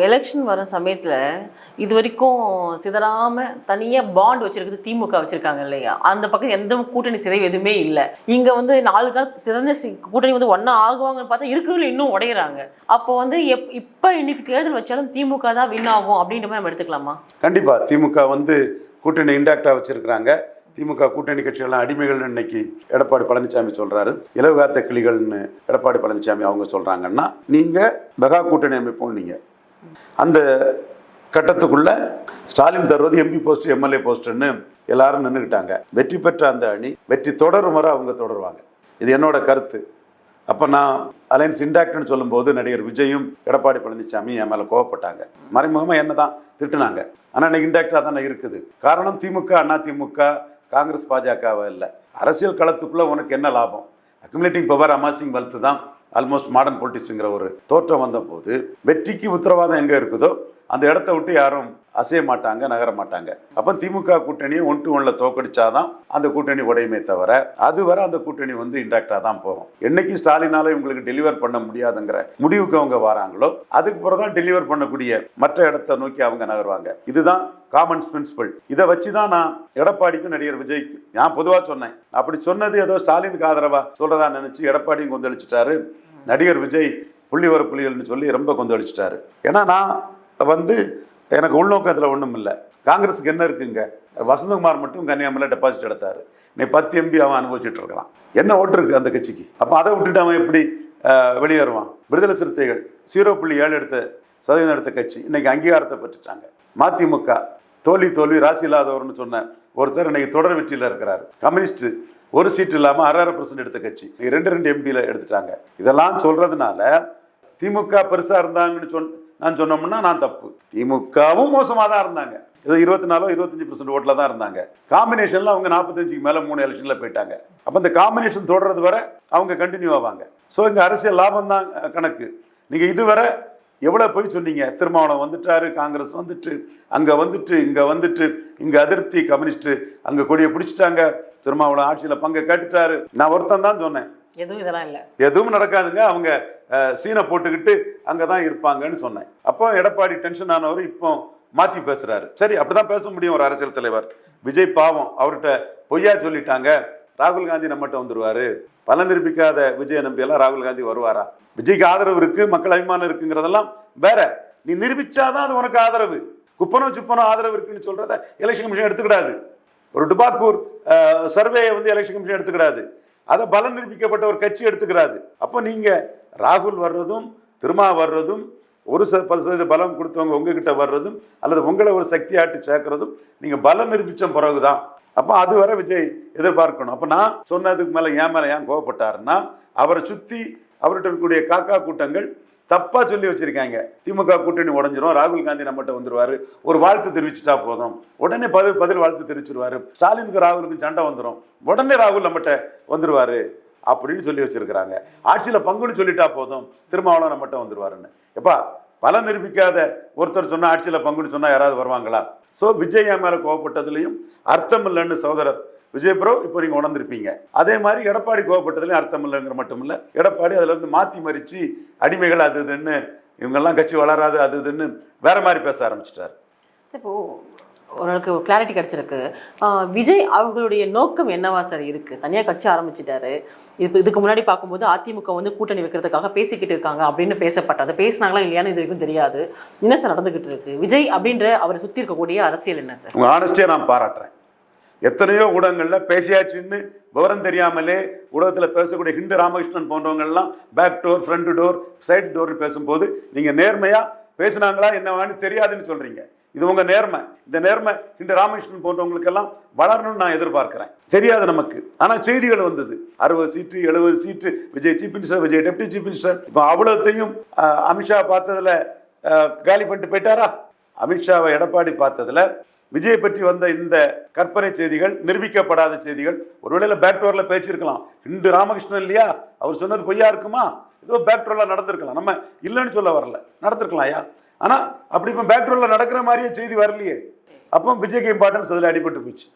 Election வர சமயத்தில் இது வரைக்கும் சிதறாம தனியாக பாண்ட் வச்சிருக்கிறது திமுக வச்சிருக்காங்க இல்லையா? அந்த பக்கம் எந்த கூட்டணி சிதைவு எதுவுமே இல்லை. இங்கே வந்து நாலு நாள் சிதந்த சி- கூட்டணி வந்து ஒன்றா ஆகுவாங்கன்னு பார்த்தா இருக்கிறவங்க இன்னும் உடையிறாங்க. அப்போ வந்து எப் இப்போ இன்னைக்கு தேர்தல் வச்சாலும் திமுக தான் வின் ஆகும் அப்படின்ற மாதிரி நம்ம எடுத்துக்கலாமா? கண்டிப்பாக திமுக வந்து கூட்டணி இன்டாக்டா வச்சிருக்கிறாங்க. திமுக கூட்டணி கட்சிகள்லாம் அடிமைகள்னு இன்னைக்கு எடப்பாடி பழனிசாமி சொல்றாரு. இலவகாத்த கிளிகள்னு எடப்பாடி பழனிசாமி அவங்க சொல்றாங்கன்னா நீங்க மெகா கூட்டணி அமைப்போம் நீங்க அந்த கட்டத்துக்குள்ள ஸ்டாலின் தருவது எம்பி போஸ்ட் எம்எல்ஏ போஸ்ட்னு எல்லாரும் நின்றுக்கிட்டாங்க வெற்றி பெற்ற அந்த அணி வெற்றி தொடரும் வரை அவங்க தொடருவாங்க. இது என்னோட கருத்து. அப்போ நான் அலைன்ஸ் இண்டாக்ட்னு சொல்லும்போது நடிகர் விஜயும் எடப்பாடி பழனிசாமி என் மேலே கோவப்பட்டாங்க. மறைமுகமாக என்ன தான் திட்டுனாங்க. ஆனால் இன்னைக்கு இண்டாக்டாக தானே இருக்குது. காரணம் திமுக அண்ணா திமுக காங்கிரஸ் பாஜகவை இல்லை. அரசியல் களத்துக்குள்ளே உனக்கு என்ன லாபம்? அக்குமுலேட்டிங் பவர் அமாசிங் வலுத்து தான் ஆல்மோஸ்ட் மாடர்ன் பொலிட்டிக்ஸுங்கிற ஒரு தோற்றம் வந்தபோது வெற்றிக்கு உத்தரவாதம் எங்கே இருக்குதோ அந்த இடத்த விட்டு யாரும் அசைய மாட்டாங்க நகர மாட்டாங்க. அப்போ திமுக கூட்டணியை ஒன் டு ஒன்ல தோக்கடிச்சாதான் அந்த கூட்டணி உடையுமே தவிர அதுவரை அந்த கூட்டணி வந்து இன்டாக்டாக தான் போகும். என்னைக்கு ஸ்டாலினால இவங்களுக்கு டெலிவர் பண்ண முடியாதுங்கிற முடிவுக்கு அவங்க வராங்களோ அதுக்கு பிறகு தான் டெலிவர் பண்ணக்கூடிய மற்ற இடத்த நோக்கி அவங்க நகருவாங்க. இதுதான் காமன்ஸ் பிரின்சிபல் இதை வச்சு தான் நான் எடப்பாடிக்கும் நடிகர் விஜய்க்கு நான் பொதுவாக சொன்னேன். அப்படி சொன்னது ஏதோ ஸ்டாலினுக்கு ஆதரவா சொல்றதா நினைச்சு எடப்பாடியும் கொந்தளிச்சிட்டாரு. நடிகர் விஜய் புள்ளிவர புள்ளிகள்னு சொல்லி ரொம்ப கொந்தளிச்சிட்டாரு. ஏன்னா நான் வந்து எனக்கு உள்நோக்கம் அதில் ஒன்றும் இல்லை. காங்கிரஸுக்கு என்ன இருக்குங்க? வசந்தகுமார் மட்டும் கன்னியாகுமரியில் டெபாசிட் எடுத்தார். நீ பத்து எம்பி அவன் அனுபவிச்சுட்டு இருக்கிறான். என்ன ஓட்டு இருக்கு அந்த கட்சிக்கு? அப்போ அதை விட்டுட்டு அவன் எப்படி வெளியேறுவான்? விடுதலை சிறுத்தைகள் ஜீரோ புள்ளி ஏழு எடுத்த சதவீதம் எடுத்த கட்சி இன்னைக்கு அங்கீகாரத்தை பெற்றுட்டாங்க. மதிமுக தோல்வி தோல்வி ராசி இல்லாதவர்னு சொன்ன ஒருத்தர் இன்னைக்கு தொடர் வெற்றியில் இருக்கிறார். கம்யூனிஸ்ட் ஒரு சீட் இல்லாமல் அரை அரை பர்சன்ட் எடுத்த கட்சி. ரெண்டு ரெண்டு எம்பியில் எடுத்துட்டாங்க. இதெல்லாம் சொல்கிறதுனால திமுக பெருசாக இருந்தாங்கன்னு சொன் நான் சொன்னோம்னா நான் தப்பு. திமுகவும் மோசமாக தான் இருந்தாங்க. ஏதோ இருபத்தி நாலோ இருபத்தஞ்சு பர்சன்ட் ஓட்டில் தான் இருந்தாங்க. காம்பினேஷனில் அவங்க நாற்பத்தஞ்சுக்கு மேலே மூணு எலெக்ஷனில் போயிட்டாங்க. அப்போ இந்த காம்பினேஷன் தொடர்றது வரை அவங்க கண்டினியூ ஆவாங்க. ஸோ இங்கே அரசியல் லாபம் தான் கணக்கு. நீங்கள் இதுவரை எவ்வளோ போய் சொன்னீங்க? திருமாவளம் வந்துட்டாரு காங்கிரஸ் வந்துட்டு அங்கே வந்துட்டு இங்கே வந்துட்டு இங்கே அதிருப்தி கம்யூனிஸ்ட்டு அங்கே கொடியை பிடிச்சிட்டாங்க. திருமாவளம் ஆட்சியில் பங்கை கேட்டுட்டாரு. நான் ஒருத்தன் தான் சொன்னேன். எதுவும் இதெல்லாம் இல்லை. எதுவும் நடக்காதுங்க. அவங்க சீனை போட்டுக்கிட்டு அங்கே தான் இருப்பாங்கன்னு சொன்னேன். அப்போ எடப்பாடி டென்ஷன் ஆனவர் இப்போ மாற்றி பேசுறாரு. சரி அப்படிதான் பேச முடியும் ஒரு அரசியல் தலைவர். விஜய் பாவம் அவர்கிட்ட பொய்யா சொல்லிட்டாங்க. ராகுல் காந்தி நம்மகிட்ட வந்துருவாரு. பலன் நிரூபிக்காத விஜய நம்பியெல்லாம் ராகுல் காந்தி வருவாரா? விஜய்க்கு ஆதரவு இருக்கு மக்கள் அபிமானம் இருக்குங்கிறதெல்லாம் வேற. நீ நிரூபிச்சாதான் அது உனக்கு ஆதரவு. குப்பனோ சுப்பனோ ஆதரவு இருக்குன்னு சொல்றத எலெக்ஷன் கமிஷன் எடுத்துக்கிடாது. ஒரு டுபாக்கூர் சர்வேயை வந்து எலெக்ஷன் கமிஷன் எடுத்துக்கிறாது. அதை பலன் நிரூபிக்கப்பட்ட ஒரு கட்சி எடுத்துக்கிறாது. அப்போ நீங்கள் ராகுல் வர்றதும் திருமா வர்றதும் ஒரு ச பத்து சதவீத பலம் கொடுத்தவங்க உங்ககிட்ட வர்றதும் அல்லது உங்களை ஒரு சக்தியாட்டு சேர்க்கறதும் நீங்கள் பலம் நிரூபித்தோம் பிறகு தான் அப்போ அது வரை விஜய் எதிர்பார்க்கணும். அப்போ நான் சொன்னதுக்கு மேலே ஏன் மேலே ஏன் கோவப்பட்டாருன்னா அவரை சுற்றி அவர்கிட்ட இருக்கக்கூடிய காக்கா கூட்டங்கள் தப்பா சொல்லி வச்சிருக்காங்க. திமுக கூட்டணி உடஞ்சிரும். ராகுல் காந்தி நம்மகிட்ட வந்துருவாரு. ஒரு வாழ்த்து தெரிவிச்சுட்டா போதும். உடனே பதில் பதில் வாழ்த்து தெரிவிச்சிருவாரு. ஸ்டாலினுக்கு ராகுலுக்கும் சண்டை வந்துடும் உடனே ராகுல் நம்மகிட்ட வந்துருவாரு அப்படின்னு சொல்லி வச்சிருக்கிறாங்க. ஆட்சியில் பங்குன்னு சொல்லிட்டா போதும். திருமாவளவன் நம்மகிட்ட வந்துருவாருன்னு. எப்பா பலம் நிரூபிக்காத ஒருத்தர் சொன்னால் ஆட்சியில் பங்குன்னு சொன்னால் யாராவது வருவாங்களா? ஸோ விஜய் என் மேலே கோவப்பட்டதுலேயும் அர்த்தம் இல்லைன்னு சகோதரர் விஜய் இப்போ நீங்கள் உணர்ந்திருப்பீங்க. அதே மாதிரி எடப்பாடி கோவப்பட்டதுலேயும் அர்த்தம் இல்லைங்கிற மட்டும் இல்லை. எடப்பாடி அதிலேருந்து இருந்து மறித்து மறிச்சு அடிமைகள் அது இதுன்னு இவங்கெல்லாம் கட்சி வளராது அது இதுன்னு வேற மாதிரி பேச ஆரம்பிச்சிட்டாரு. இப்போ ஓரளவுக்கு கிளாரிட்டி கிடச்சிருக்கு. விஜய் அவர்களுடைய நோக்கம் என்னவா சார் இருக்குது தனியாக கட்சி ஆரம்பிச்சிட்டாரு. இப்போ இதுக்கு முன்னாடி பார்க்கும்போது அதிமுக வந்து கூட்டணி வைக்கிறதுக்காக பேசிக்கிட்டு இருக்காங்க அப்படின்னு பேசப்பட்டது. பேசினாங்களா இல்லையான்னு இது வரைக்கும் தெரியாது. என்ன சார் நடந்துக்கிட்டு இருக்கு? விஜய் அப்படின்ற அவரை சுற்றி இருக்கக்கூடிய அரசியல் என்ன சார் உங்கள் ஆனஸ்டியை நான் பாராட்டுறேன். எத்தனையோ ஊடகங்களில் பேசியாச்சுன்னு விவரம் தெரியாமலே ஊடகத்தில் பேசக்கூடிய Hindu Ramakrishnan போன்றவங்கள்லாம் back door front door side டோர்னு பேசும்போது நீங்கள் நேர்மையாக பேசுனாங்களா என்னவான்னு தெரியாதுன்னு சொல்கிறீங்க இது உங்கள் நேர்மை. இந்த நேர்மை இன்று ராமகிருஷ்ணன் போன்றவங்களுக்கெல்லாம் வளரணும்னு நான் எதிர்பார்க்குறேன். தெரியாது நமக்கு. ஆனால் செய்திகள் வந்தது. அறுபது சீட்டு எழுபது seat Vijay chief minister Vijay deputy chief minister இப்போ அவ்வளோத்தையும் அமித்ஷா பார்த்ததுல காலி பண்ணிட்டு போயிட்டாரா? அமித்ஷாவை எடப்பாடி பார்த்ததுல விஜய் பற்றி வந்த இந்த கற்பனை செய்திகள் நிரூபிக்கப்படாத செய்திகள் ஒருவேளை பேக்டோரில் பேசியிருக்கலாம். இன்று ராமகிருஷ்ணன் இல்லையா? அவர் சொன்னது பொய்யா இருக்குமா? ஏதோ பேக்டோரில் நடந்திருக்கலாம். நம்ம இல்லைன்னு சொல்ல வரல. நடந்திருக்கலாம் ஐயா. ஆனால் அப்படி இப்போ பேக்ரவுண்டில் நடக்கிற மாதிரியே செய்தி வரலையே. அப்போ விஜய்க்கு இம்பார்ட்டன்ஸ் அதில் அடிபட்டு போச்சு.